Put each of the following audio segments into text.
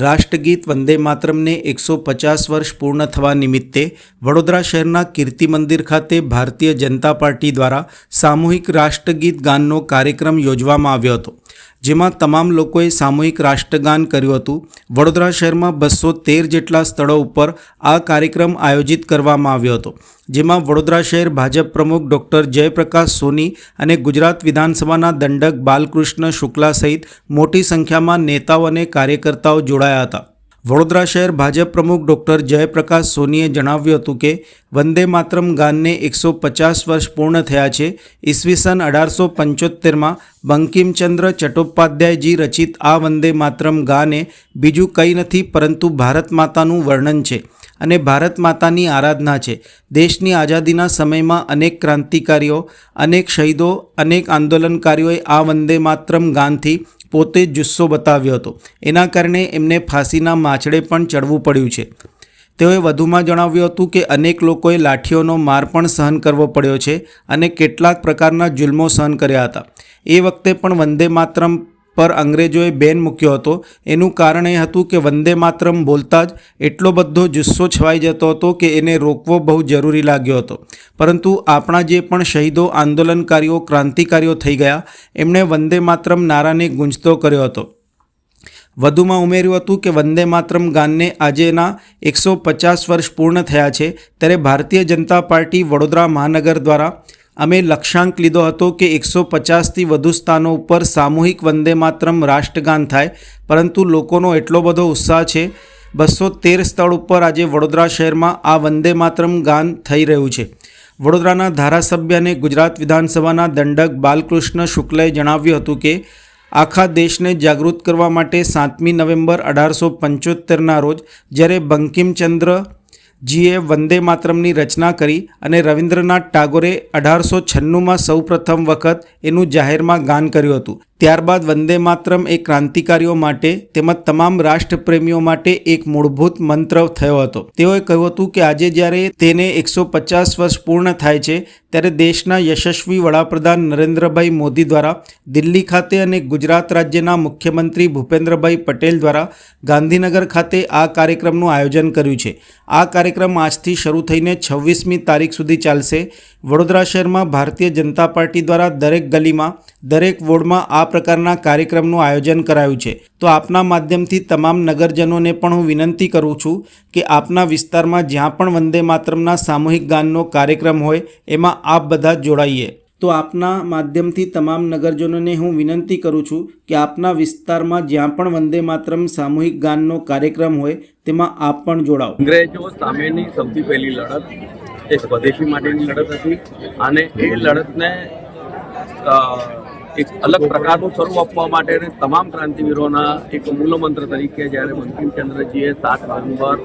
રાષ્ટ્રગીત વંદે માતરમને એકસો પચાસ વર્ષ પૂર્ણ થવા નિમિત્તે વડોદરા શહેરના કીર્તિ મંદિર ખાતે ભારતીય જનતા પાર્ટી દ્વારા સામૂહિક રાષ્ટ્રગીત ગાનનો કાર્યક્રમ યોજવામાં આવ્યો હતો. જેમાં તમામ લોકોએ સામૂહિક રાષ્ટ્રગાન કર્યું હતું. વડોદરા શહેરમાં બસો તેર જેટલા સ્થળો ઉપર આ કાર્યક્રમ આયોજિત કરવામાં આવ્યો હતો. જેમાં વડોદરા શહેર ભાજપ પ્રમુખ ડૉક્ટર જયપ્રકાશ સોની અને ગુજરાત વિધાનસભાના દંડક બાલકૃષ્ણ શુક્લા સહિત મોટી સંખ્યામાં નેતાઓ અને કાર્યકર્તાઓ જોડાયા હતા. વડોદરા શહેર ભાજપ પ્રમુખ ડૉક્ટર જયપ્રકાશ સોનીએ જણાવ્યું હતું કે, વંદે માતરમ ગાનને એકસો પચાસ વર્ષ પૂર્ણ થયા છે. ઈસવીસન અઢારસો પંચોતેરમાં બંકિમચંદ્ર ચટ્ટોપાધ્યાયજી રચિત આ વંદે માતરમ ગાને બીજું કંઈ નથી, પરંતુ ભારત માતાનું વર્ણન છે અને ભારત માતાની આરાધના છે. દેશની આઝાદીના સમયમાં અનેક ક્રાંતિકારીઓ, અનેક શહીદો, અનેક આંદોલનકારીઓએ આ વંદે માતરમ ગાનથી પોતે જુસ્સો બતાવ્યો હતો. એના કારણે એમને ફાંસીના માછડે પણ ચડવું પડ્યું છે. તેઓએ વધુમાં જણાવ્યું હતું કે અનેક લોકોએ લાઠીઓનો માર પણ સહન કરવો પડ્યો છે અને કેટલાક પ્રકારના જુલ્મો સહન કર્યા હતા. એ વખતે પણ વંદે માતરમ પર અંગ્રેજોએ બેન મૂક્યો હતો. એનું કારણ એ હતું કે વંદે માતરમ બોલતા જ એટલો બધો જુસ્સો છવાઈ જતો હતો કે એને રોકવો બહુ જરૂરી લાગ્યો હતો. પરંતુ આપણા જે પણ શહીદો આંદોલનકારીઓ, ક્રાંતિકારીઓ થઈ ગયા, એમણે વંદે માતરમ નારાને ગુંજતો કર્યો હતો. વધુમાં ઉમેર્યું હતું કે વંદે માતરમ ગાનને આજેના એકસો પચાસ વર્ષ પૂર્ણ થયા છે. ત્યારે ભારતીય જનતા પાર્ટી વડોદરા મહાનગર દ્વારા અમે લક્ષ્યાંક લીધો હતો કે એકસો પચાસથી વધુ સ્થાનો ઉપર સામૂહિક વંદે માતરમ રાષ્ટ્રગાન થાય. પરંતુ લોકોનો એટલો બધો ઉત્સાહ છે, બસો તેર સ્થળ ઉપર આજે વડોદરા શહેરમાં આ વંદે માતરમ ગાન થઈ રહ્યું છે. વડોદરાના ધારાસભ્ય અને ગુજરાત વિધાનસભાના દંડક બાલકૃષ્ણ શુક્લએ જણાવ્યું હતું કે આખા દેશને જાગૃત કરવા માટે સાતમી નવેમ્બર અઢારસો પંચોતેરના રોજ જ્યારે બંકિમચંદ્ર જીએ વંદે માતરમની રચના કરી અને રવિન્દ્રનાથ ટાગોરે અઢારસો છન્નુંમાં સૌપ્રથમ વખત એનું જાહેરમાં ગાન કર્યું હતું. ત્યારબાદ વંદે માતરમ એ ક્રાંતિકારીઓ માટે તેમજ તમામ રાષ્ટ્રપ્રેમીઓ માટે એક મૂળભૂત મંત્ર થયો હતો. તેઓએ કહ્યું હતું કે આજે જ્યારે તેને એકસો પચાસ વર્ષ પૂર્ણ થાય છે, ત્યારે દેશના યશસ્વી વડાપ્રધાન નરેન્દ્રભાઈ મોદી દ્વારા દિલ્હી ખાતે અને ગુજરાત રાજ્યના મુખ્યમંત્રી ભૂપેન્દ્રભાઈ પટેલ દ્વારા ગાંધીનગર ખાતે આ કાર્યક્રમનું આયોજન કર્યું છે. આ કાર્યક્રમ આજથી શરૂ થઈને છવ્વીસમી તારીખ સુધી ચાલશે. વડોદરા શહેરમાં ભારતીય જનતા પાર્ટી દ્વારા દરેક ગલીમાં, દરેક વોર્ડમાં આ પ્રકારના કાર્યક્રમનું આયોજન કરાયું છે. તો આપના માધ્યમથી તમામ નગરજનોને પણ હું વિનંતી કરું છું કે આપના વિસ્તારમાં જ્યાં પણ વંદે માતરમના સામૂહિક ગાનનો કાર્યક્રમ હોય, એમાં આપ બધા જોડાઈએ. તો આપના માધ્યમથી તમામ નગરજનોને હું વિનંતી કરું છું કે આપના વિસ્તારમાં જ્યાં પણ વંદે માતરમ સામૂહિક ગાનનો કાર્યક્રમ હોય, તેમાં આપ પણ જોડાઓ. અંગ્રેજો સામેની સૌથી પહેલી લડત એ સ્વદેશી માટેની લડત હતી અને એ લડતને એક અલગ પ્રકારનું સ્વરૂપ આપવા માટે તમામ ક્રાંતિવીરોના એક મૂલમંત્ર તરીકે જ્યારે બંકિમચંદ્રજીએ સાત નવેમ્બર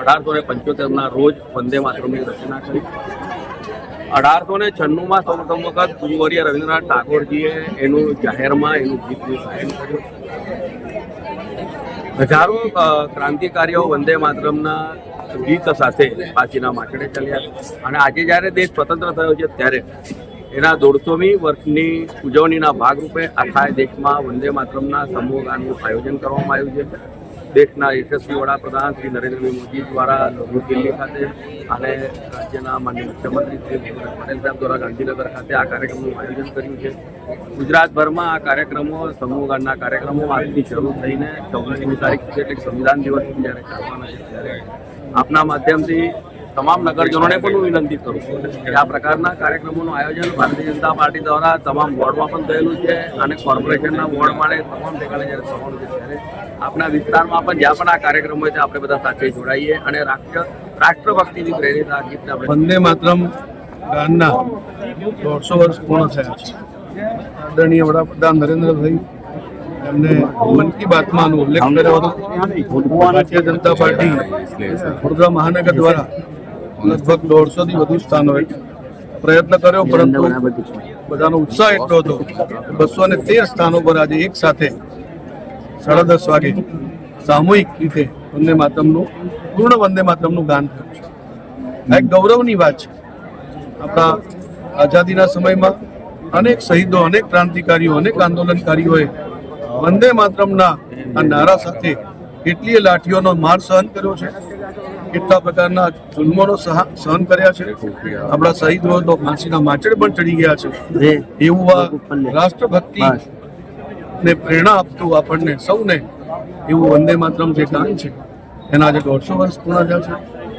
અઢારસો ને પંચોતેરના રોજ વંદે માતરમની રચના કરી. અઢારસો ને છન્નુંમાં સૌ પ્રથમ વખત ગુરુવર્ય રવિન્દ્રનાથ ટાગોરજીએ એનું જાહેરમાં એનું ગીતનું ગાયન કર્યું. હજારો ક્રાંતિકારીઓ વંદે માતરમના ગીત સાથે ફાંસીના માછડે ચાલ્યા. અને આજે જ્યારે દેશ સ્વતંત્ર થયો છે ત્યારે એના દોઢસોમી વર્ષની ઉજવણીના ભાગરૂપે આખા દેશમાં વંદે માતરમના સમૂહ ગાનનું આયોજન કરવામાં આવ્યું છે. દેશના યશસ્વી વડાપ્રધાન શ્રી નરેન્દ્રભાઈ મોદી દ્વારા નવી દિલ્હી ખાતે અને રાજ્યના માન્ય મુખ્યમંત્રી શ્રી પટેલ સાહેબ દ્વારા ગાંધીનગર ખાતે આ કાર્યક્રમનું આયોજન કર્યું છે. ગુજરાતભરમાં આ કાર્યક્રમો સમૂહ ગાનના કાર્યક્રમો આજથી શરૂ થઈને ચૌદમીની તારીખ સુધી એટલે સંવિધાન દિવસ જ્યારે ચાલવાના છે ત્યારે આપના માધ્યમથી તમામ નગરજનોને પણ હું વિનંતી કરું છું કે આ પ્રકારના કાર્યક્રમોનું આયોજન ભારતીય જનતા પાર્ટી દ્વારા તમામ વોર્ડમાં પણ થયેલું છે અને કોર્પોરેશનના વોર્ડમાં તમામ ઠેકાણે જ્યારે થવાનું છે ત્યારે આપણા વિસ્તારમાં પણ જ્યાં પણ આ કાર્યક્રમ હોય છે આપણે બધા સાથે જોડાઈએ અને રાષ્ટ્ર રાષ્ટ્રભક્તિથી પ્રેરિત આ ગીત આપણે વંદે માતરમ ગાનના દોઢસો વર્ષ પૂર્ણ થયા છે. આદરણીય વડાપ્રધાન નરેન્દ્રભાઈ એમને મન કી બાતમાં ઉલ્લેખ કર્યો હતો. ભારતીય જનતા પાર્ટી વડોદરા મહાનગર દ્વારા લગભગ દોઢસો થી વધુ સ્થાનોએ પ્રયત્ન કર્યો પરંતુ બધાનો ઉત્સાહ એટલો હતો બસો ને તેર સ્થાનો પર આજે એક સાથે સાડા દસ વાગે સામૂહિક રીતે વંદે માતમનું પૂર્ણ વંદે માતમનું ગાન થયું છે. આ એક ગૌરવની વાત છે. આપણા આઝાદીના સમયમાં અનેક શહીદો અનેક ક્રાંતિકારીઓ અનેક આંદોલનકારીઓએ વંદે માતરમના આ નારા સાથે કેટલીય લાઠીઓનો માર સહન કર્યો છે. કેટલા પ્રકારના જુલ્મોનો સહ- સહન કર્યા છે. આપણા શહીદો તો ફાંસીના માચડ પણ ચડી ગયા છે. એવું આ રાષ્ટ્રભક્તિ ને પ્રેરણા આપતું આપણને સૌને એવું વંદે માતરમ જે ગાન છે, એના આજે દોઢસો વર્ષ પૂર્ણ થયા છે.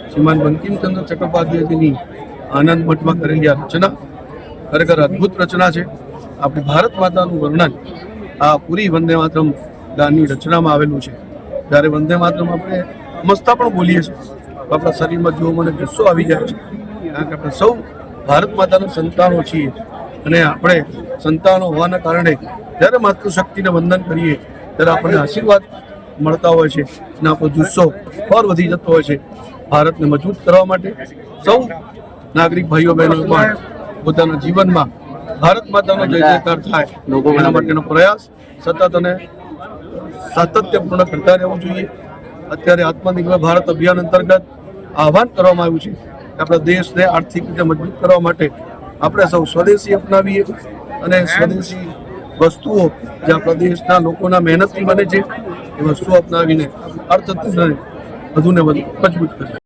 શ્રીમાન બંકિમચંદ્ર ચટ્ટોપાધ્યાયજીની આનંદ મઠમાં કરેલી આ રચના ખરેખર અદ્ભુત રચના છે. આપણી ભારત માતાનું વર્ણન આ પૂરી વંદે માતરમ ગાનની રચનામાં આવેલું છે. જ્યારે વંદે માતરમ આપણે મસ્તા પણ બોલીએ છીએ. આપણા શરીરમાં જો મને ગુસ્સો આવી જાય છે. કારણ કે આપણે સૌ ભારત માતાના સંતાનો છીએ. અને આપણે સંતાનો હોવાના કારણે જ્યારે માતૃશક્તિને વંદન કરીએ, ત્યારે આપણને આશીર્વાદ મળતા હોય છે અને આપણો જુસ્સો પર વધી જતો હોય છે. ભારતને મજબૂત કરવા માટે સૌ નાગરિક ભાઈઓ, બહેનો પણ પોતાના જીવનમાં ભારત માતાનો જય, જયકાર થાય. એના માટેનો પ્રયાસ સતત અને સાતત્યપૂર્ણ કરતા રહેવું જોઈએ. અત્યારે આત્મનિર્ભર ભારત અભિયાન અંતર્ગત આહવાન કરવામાં આવ્યું છે આપણા દેશને આર્થિક રીતે મજબૂત કરવા માટે આપણે સૌ સ્વદેશી અપનાવીએ અને સ્વદેશી વસ્તુઓ જે આપણા દેશના લોકોના મહેનતથી બને છે, એ વસ્તુઓ અપનાવીને અર્થતંત્રને વધુને વધુ મજબૂત કરીએ